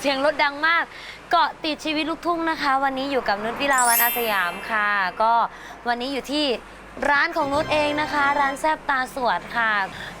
เสียงรถดังมาก เกาะติดชีวิตลูกทุ่งนะคะ วันนี้อยู่กับนุชวิลาวันอาสยามค่ะ ก็วันนี้อยู่ที่ร้านของนุชเองนะคะ ร้านแซบตาสวดค่ะ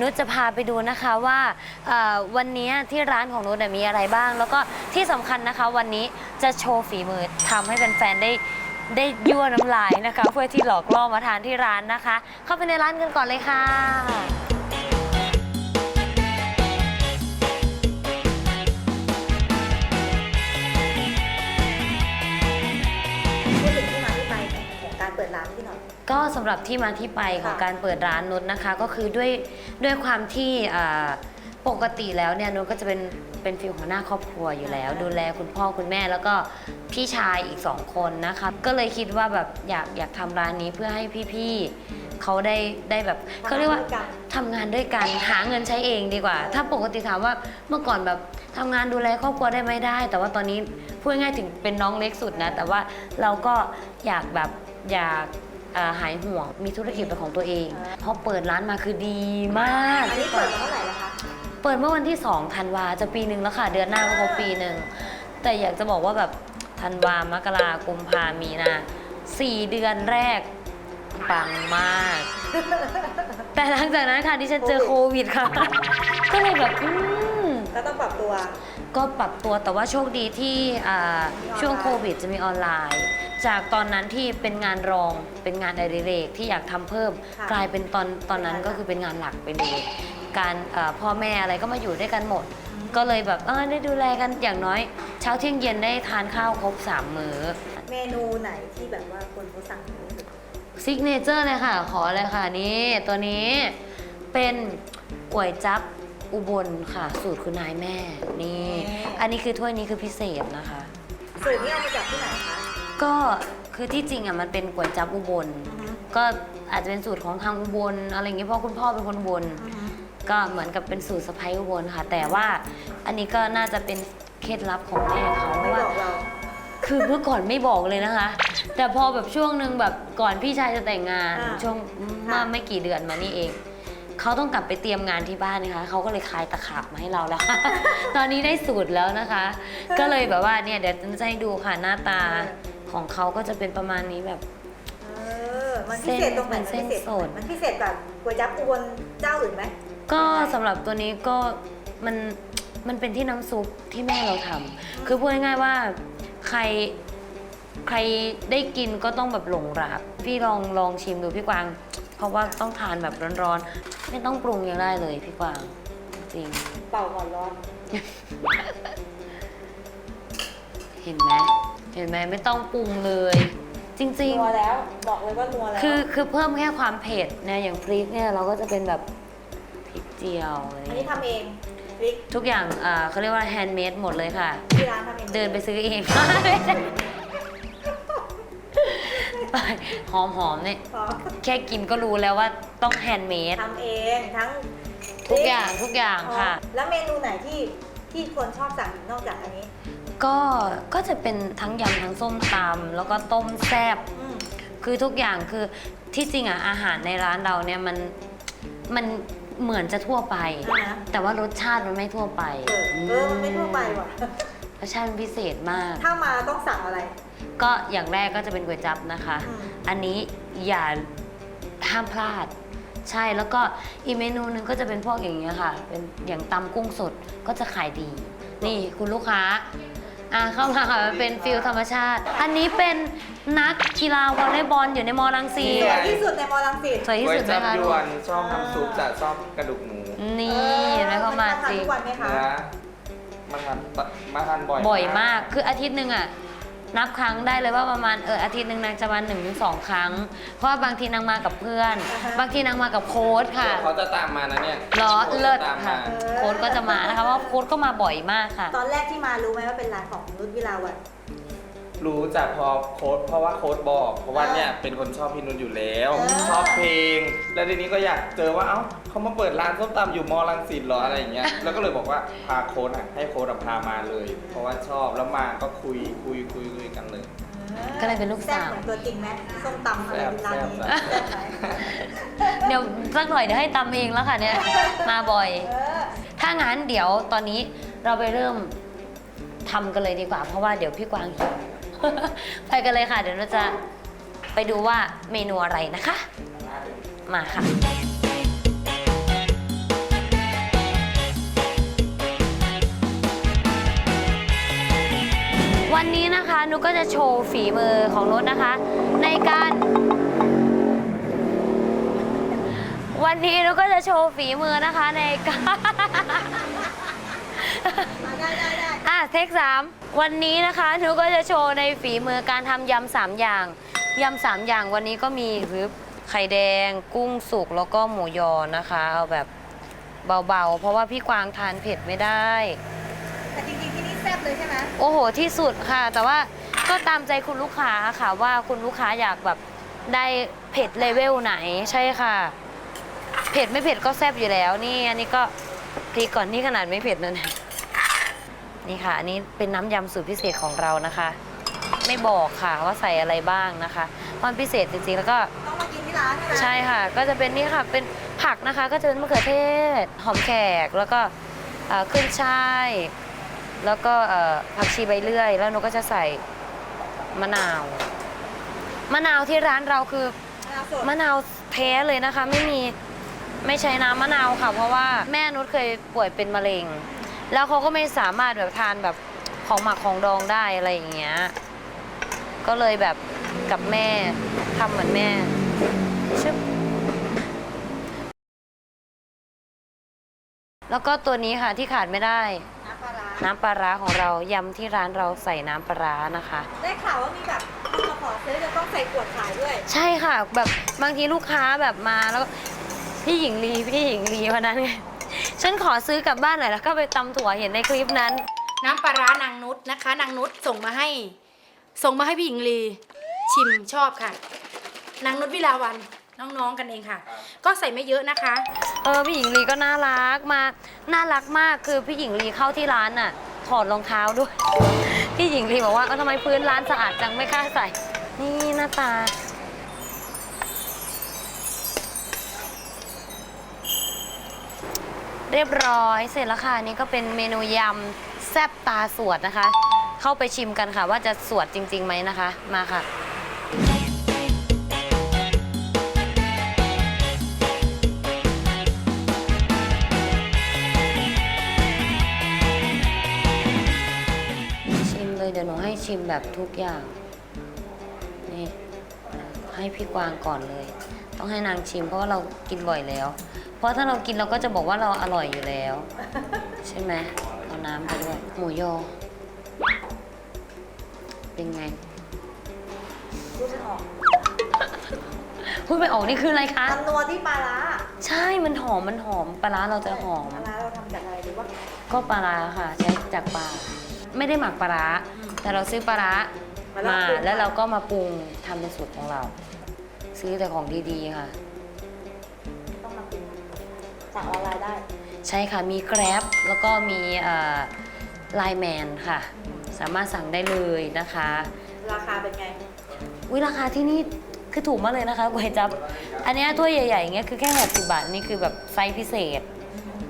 นุชจะพาไปดูนะคะว่าเอ่อวันนี้ที่ร้านของนุชเนี่ยมีอะไรบ้าง แล้วก็ที่สำคัญนะคะ วันนี้จะโชว์ฝีมือทำให้แฟนๆได้ได้ยั่วน้ำลายนะคะ เพื่อที่หลอกล่อมาทานที่ร้านนะคะ เข้าไปในร้านกันก่อนเลยค่ะ ปิดร้านพี่หน่อย ก็สำหรับที่มาที่ไปของค่ะการเปิดร้านนุชนะคะ ก็คือด้วยด้วยความที่อ่าปกติแล้วเนี่ยนุชก็จะเป็นเป็นฟิลหัวหน้าครอบครัวอยู่แล้วดูแลคุณพ่อคุณแม่แล้วก็พี่ชายอีกสองคนนะคะ ก็เลยคิดว่าแบบอยากอยากทำร้านนี้เพื่อให้พี่ๆเขาได้ได้แบบเขาเรียกว่า ทำงานด้วยกันหาเงินใช้เองดีกว่า ถ้าปกติถามว่าเมื่อก่อนแบบทำงานดูแลครอบครัวได้ไหมได้ แต่ว่าตอนนี้ พูดง่ายๆถึงเป็นน้องเล็กสุดนะ แต่ว่าเราก็อยากแบบอยากเอ่อหายห่วงมีธุรกิจเป็นของตัวเองพอเปิดร้านมาคือดีมากอันนี้เปิดมาเท่าไหร่แล้วคะเปิดเมื่อวันที่2ธันวาจะปีหนึ่งแล้วค่ะ เดือนหน้าก็ครบปีหนึ่งแต่อยากจะบอกว่าแบบธันวามกรากุมภามีนาสี่เดือนแรกปังมาก แต่หลังจากนั้นค่ะดิฉันเจอโควิดค่ะ ก็เลยแบบอืม ก็ต้องปรับตัว ก็ปรับตัวแต่ว่าโชคดีที่อ่าช่วงโควิดจะมีออนไลน์ จากตอนนั้นที่เป็นงานรองเป็นงานอดิเรกที่อยากทำเพิ่ม ค่ะกลายเป็นตอนตอนนั้นก็คือเป็นงานหลักไปเลยการเอ่อพ่อแม่อะไรก็มาอยู่ด้วยกันหมดก็เลยแบบเออได้ดูแลกันอย่างน้อย เช้าเที่ยงเย็นได้ทานข้าวครบสามมื้อเมนูไหนที่แบบว่าคนเขาสั่งเยอะที่สุดซิกเนเจอร์เลยค่ะ ขอเลยค่ะนี่ตัวนี้เป็นก๋วยจับ อุบลค่ะ สูตรคุณนายแม่ นี่อันนี้คือถ้วยนี้คือพิเศษนะคะ สูตรนี้เอามาจากที่ไหนคะ ก็คือที่จริงอะมันเป็นก๋วยจับอุบลก็อาจจะเป็นสูตรของทางอุบลอะไรอย่างเงี้ยเพราะคุณพ่อเป็นคนอุบล ก็เหมือนกับเป็นสูตรสะพ้ายอุบลค่ะ แต่ว่าอันนี้ก็น่าจะเป็นเคล็ดลับของแม่เขาเพไม่ราะบว่า อกเรา คือเมื่อก่อนไม่บอกเลยนะคะ แต่พอแบบช่วงหนึ่งแบบก่อนพี่ชายจะแต่งงาน อ่าช่วงเมื่อไม่กี่เดือนมานี่เอง เขาต้องกลับไปเตรียมงานที่บ้านนะคะเขาก็เลยคลายตะขาบมาให้เราแล้ว ตอนนี้ได้สูตรแล้วนะคะ ก็เลยแบบว่าเนี่ยเดี๋ยวจะให้ดูค่ะหน้าตาของเขาก็จะเป็นประมาณนี้แบบ เออมันพิเศษตรงไหนเส้นมัพิเศษสดมันพิเศษแบบก๋วยจั๊บอุบลเจ้าอื่นไหมก็สำหรับตัวนี้ก็มันมันเป็นที่น้ำซุปที่แม่เราทำคือพูดง่ายๆว่าใครใครได้กินก็ต้องแบบหลงรัก พี่ลองลองชิมดูพี่กวาง เพราะว่าต้องทานแบบร้อนๆ ไม่ต้องปรุงยังได้เลยพี่กวาง จริง เป่าก่อนร้อน เห็นไหมเห็นไหมไม่ต้องปรุงเลย จริง นัวแล้ว บอกเลยว่านัวแล้วๆ คือคือเพิ่มแค่ความเผ็ดเนี่ยอย่างพริกเนี่ยเราก็จะเป็นแบบพริกเจียวอะไรอันเงี้นี้ยทำเองพริกทุกอย่างอ่าเขาเรียกว่าแฮนด์เมดหมดเลยค่ะ ที่ร้านทำเองเดินไปซื้อเอง ไปหอมหอมๆเนี่ยพอแค่กินก็รู้แล้วว่าต้องแฮนด์เมดทำเองทั้งทุกอย่างทุกอย่างค่ะอ๋อแล้วเมนูไหนที่ที่คนชอบสั่งนอกจากอันนี้ก็ก็จะเป็นทั้งยำทั้งส้มตำแล้วก็ต้มแซ่บอืมคือทุกอย่างคือที่จริงอะอาหารในร้านเราเนี่ยมันมันเหมือนจะทั่วไป อ่าฮะแต่ว่ารสชาติมันไม่ทั่วไปเออเออมันไม่ทั่วไปว่ะรสชาติมันพิเศษมาก ถ้ามาต้องสั่งอะไร ก็อย่างแรกก็จะเป็นก๋วยจั๊บนะคะ อืม อันนี้อย่าห้ามพลาด ใช่แล้วก็อีกเมนูหนึ่งก็จะเป็นพวกอย่างเงี้ยค่ะ เป็นอย่างตำกุ้งสดก็จะขายดี นี่คุณลูกค้าอ่าเข้ามาค่ะมันเป็นฟิลธรรมชาติ อันนี้เป็นนักกีฬาวอลเลย์บอลอยู่ในมอลังสีสวยที่สุดในมอลังสิตสวยที่ก๋วยสุดไหมจับคะยลูกวนชอบทำซุปจะชอบกระดูกหมูนี่เห็นไหมเขามาจริง ทุกวันไหมคะ เนื้อมาทานมาทานบ่อยบ่อยมาก คืออาทิตย์หนึ่งอะ นับครั้งได้เลยว่าประมาณเอออาทิตย์หนึ่งนางจะมาหนึ่งถึงสองครั้ง เพราะว่าบางทีนางมากับเพื่อนอ่าฮะบางทีนางมากับโค้ชค่ะเขาจะตามมานะเนี่ยเหรอเลิศตามค่ะมาโค้ชก็จะมานะคะเพราะว่าโค้ชก็มาบ่อยมากค่ะ ตอนแรกที่มารู้ไหมว่าเป็นร้านของนุชวิลาวัน รู้จากพอโค้ดเพราะว่าโค้ดบอก เพราะว่าเนี่ยเป็นคนชอบพี่นุชอยู่แล้วเออชอบเพลง แล้วทีนี้ก็อยากเจอว่าเอ้าเขามาเปิดร้านส้มตำอยู่มอลังสิตเหรออะไรอย่างเงี้ยแล้วก็เลยบอกว่าพาโค้ดอะให้โค้ดอะพามาเลย เพราะว่าชอบแล้วมาก็คุยคุยคุยคุยกันเลย ก็เลยเป็นลูกสาว แซ่บเหมือนตัวจริงไหมส้มตำอะไรแซ่บร้านนี้แซ่บ แซ่บไหมเดี๋ยวสักหน่อยเดี๋ยวให้ตำเองแล้วค่ะเนี่ย มาบ่อย เออ ถ้าางั้นเดี๋ยวตอนนี้เราไปเริ่มทำกันเลยดีกว่า เพราะว่าเดี๋ยวพี่กวางหิว ไปกันเลยค่ะ เดี๋ยวเราจะไปดูว่าเมนูอะไรนะคะ มาค่ะ วันนี้นะคะนุกก็จะโชว์ฝีมือของนุชนะคะ ในการ วันนี้นุกก็จะโชว์ฝีมือนะคะในการ อะเทคสามวันนี้นะคะหนูก็จะโชว์ในฝีมือการทำยำสามอย่างยำสามอย่างวันนี้ก็มีคือไข่แดง กุ้งสุกแล้วก็หมูยอนะคะ เอาแบบเบาๆ เพราะว่าพี่กวางทานเผ็ดไม่ได้ แต่จริงๆที่นี่แซ่บเลยใช่ไหมโอ้โหที่สุดค่ะ แต่ว่าก็ตามใจคุณลูกค้าค่ะว่าคุณลูกค้าอยากแบบได้เผ็ดเลเวลไหนใช่ค่ะ เผ็ดไม่เผ็ดก็แซ่บอยู่แล้วนี่ อันนี้ก็พริกก่อนนี่ขนาดไม่เผ็ดนะเนี่ย นี่ค่ะ อันนี้เป็นน้ำยำสูตรพิเศษของเรานะคะ ไม่บอกค่ะว่าใส่อะไรบ้างนะคะมันพิเศษจริงๆแล้วก็ต้องมากินที่ร้านใช่ไหมใช่ค่ะ ก็จะเป็นนี่ค่ะเป็นผักนะคะ ก็จะเป็นมะเขือเทศ หอมแขกแล้วก็เอ่อขึ้นช่าย แล้วก็เอ่อผักชีใบเลื่อย แล้วหนูก็จะใส่มะนาว มะนาวที่ร้านเราคือมะนาวสดมะนาวแท้เลยนะคะ ไม่มีไม่ใช้น้ำมะนาวค่ะ เพราะว่าแม่นุชเคยป่วยเป็นมะเร็ง แล้วเขาก็ไม่สามารถแบบทานแบบของหมักของดองได้อะไรอย่างเงี้ย ก็เลยแบบกับแม่ทำเหมือนแม่ชึบแล้วก็ตัวนี้ค่ะที่ขาดไม่ได้ น้ำปลาร้าน้ำปลาร้าของเรายำที่ร้านเราใส่น้ำปลาร้านะคะ ได้ข่าวว่ามีแบบคนมาขอซื้อจะต้องใส่ขวดขายด้วย ใช่ค่ะแบบบางทีลูกค้าแบบมาแล้วก็พี่หญิงลีพี่หญิงลีวันนั้นไง ฉันขอซื้อกลับบ้านหน่อยแล้วก็ไปตำถั่วเห็นในคลิปนั้น น้ำปลาร้านางนุชนะคะ นางนุชส่งมาให้ ส่งมาให้พี่หญิงลี ชิมชอบค่ะ นางนุชวิลาวันน้องๆกันเองค่ะ ก็ใส่ไม่เยอะนะคะ เออพี่หญิงลีก็น่ารักมา น่ารักมากคือพี่หญิงลีเข้าที่ร้านน่ะ ถอดรองเท้าด้วย พี่หญิงลีบอกว่าเออทำไมพื้นร้านสะอาดจังไม่กล้าใส่ นี่หน้าตา เรียบร้อยเสร็จแล้วค่ะนี่ก็เป็นเมนูยำแซ่บตาสวดนะคะ เข้าไปชิมกันค่ะ ว่าจะสวดจริงๆไหมนะคะ มาค่ะ ชิมเลยเดี๋ยวหนูให้ชิมแบบทุกอย่างนี่ให้พี่กวางก่อนเลย ต้องให้นางชิมเพราะว่าเรากินบ่อยแล้ว เพราะถ้าเรากินเราก็จะบอกว่าเราอร่อยอยู่แล้ว ใช่ไหมเอาน้ำไปด้วยหมูยอเป็นไงรู้ไม่ออกพูดไม่ออกนี่คืออะไรคะมันนัวที่ปลาร้าใช่มันหอมมันหอมปลาร้าเราจะหอม ปลาร้าเราทำจากอะไรหรือว่า ก็ปลาร้าค่ะ ใช้จากปลาไม่ได้หมักปลาร้าแต่เราซื้อปลาร้ามาแล้วเราก็มาปรุงทำเป็นสูตรของเรา ซื้อแต่ของดีๆค่ะต้องมากิน สั่งออนไลน์ได้ ใช่ค่ะมี Grab แล้วก็มีไลแมนค่ะ สามารถสั่งได้เลยนะคะ ราคาเป็นไง วิราคาที่นี่คือถูกมากเลยนะคะก๋วยจับ อันเนี้ยถ้วยใหญ่ๆอย่างเงี้ยคือแค่60บาทนี่คือแบบไซส์พิเศษ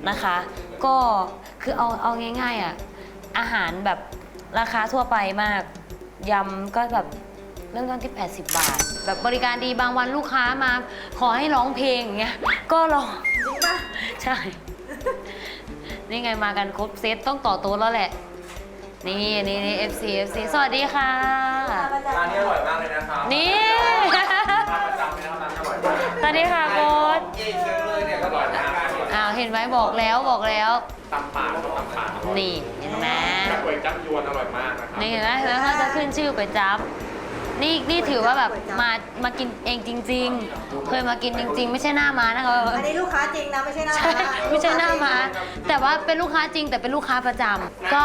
นะคะ ก็คือเอาเอาง่ายๆอะอาหารแบบราคาทั่วไปมากยำก็แบบเริ่มต้นที่ 80 บาท แบบบริการดีบางวันลูกค้ามา ขอให้ร้องเพลงอย่างเงี้ยก็ร้องจริงปะ ใช่ นี่ไงมากันครบเซตต้องต่อโต๊ะแล้วแหละ นี่นี่นี่ FC FC สวัสดีค่ะมาประจำร้านนี้อร่อยมากเลยนะครับนี่ ร้านประจำเลยนะครับร้านอร่อยมากสวัสดีค่ะโบ๊ทเองเลยเนี่ยก็อร่อยมากอ้าวเห็นไหมบอกแล้วบอกแล้ว ตำป่าก็ตำป่านี่เห็นไหมก๋วยจั๊บยวนอร่อยมากนะครับ นี่เห็นไหมแล้วถ้าจะขึ้นชื่อก๋วยจั๊บ นี่นี่ถือว่าแบบมามากินเองจริง ๆ เคยมากินจริง ๆ ไม่ใช่หน้ามานะคะอันนี้ลูกค้าจริงนะไม่ใช่หน้าใช่ม้าไม่ใช่หน้ามา แต่ว่าเป็นลูกค้าจริง แต่เป็นลูกค้าประจำก็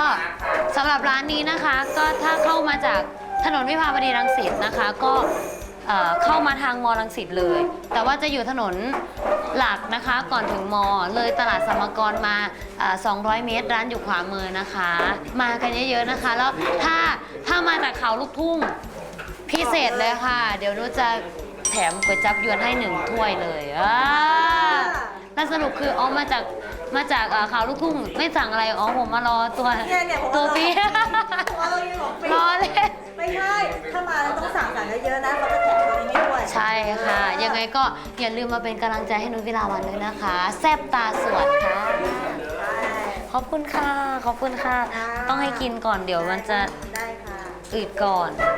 สำหรับร้านนี้นะคะ ก็ถ้าเข้ามาจากถนนวิภาวดีรังสิตนะคะ ก็เอ่อเข้ามาทางมรังสิตเลย แต่ว่าจะอยู่ถนนหลักนะคะก่อนถึงมเลยตลาดสมกรมาเอ่อ200 เมตร ร้านอยู่ขวามือนะคะ มากันเยอะๆนะคะ แล้วถ้าถ้ามาจากเขาลูกทุ่ง พิเศษเลยค่ะ เดี๋ยวนุจะแถมก๋วยจับยวนให้หนึ่งถ้วยเลยอ่าแล้วสรุปคือเอามาจากมาจากอ่าข่าวลูกทุ่งไม่สั่งอะไรอ๋อผมมารอตัวเนี่ยเนี่ยผมตัวว่าฟรีผมว่าเราอยู่ของฟรีรอเล่นไม่ใช่ ถ้ามาแล้วต้องสั่งสั่งเยอะๆนะเขาจะแถมตัวนี้ให้ด้วยใช่ค่ะ ยังไงก็อย่าลืมมาเป็นกำลังใจให้นุ้ยวิลาวันด้วยนะคะ แซบตาสวดค่ะ ใช่ ขอบคุณค่ะ ขอบคุณค่ะค่ะต้องให้กินก่อนเดี๋ยวมันจะได้ค่ะ อืดก่อนได้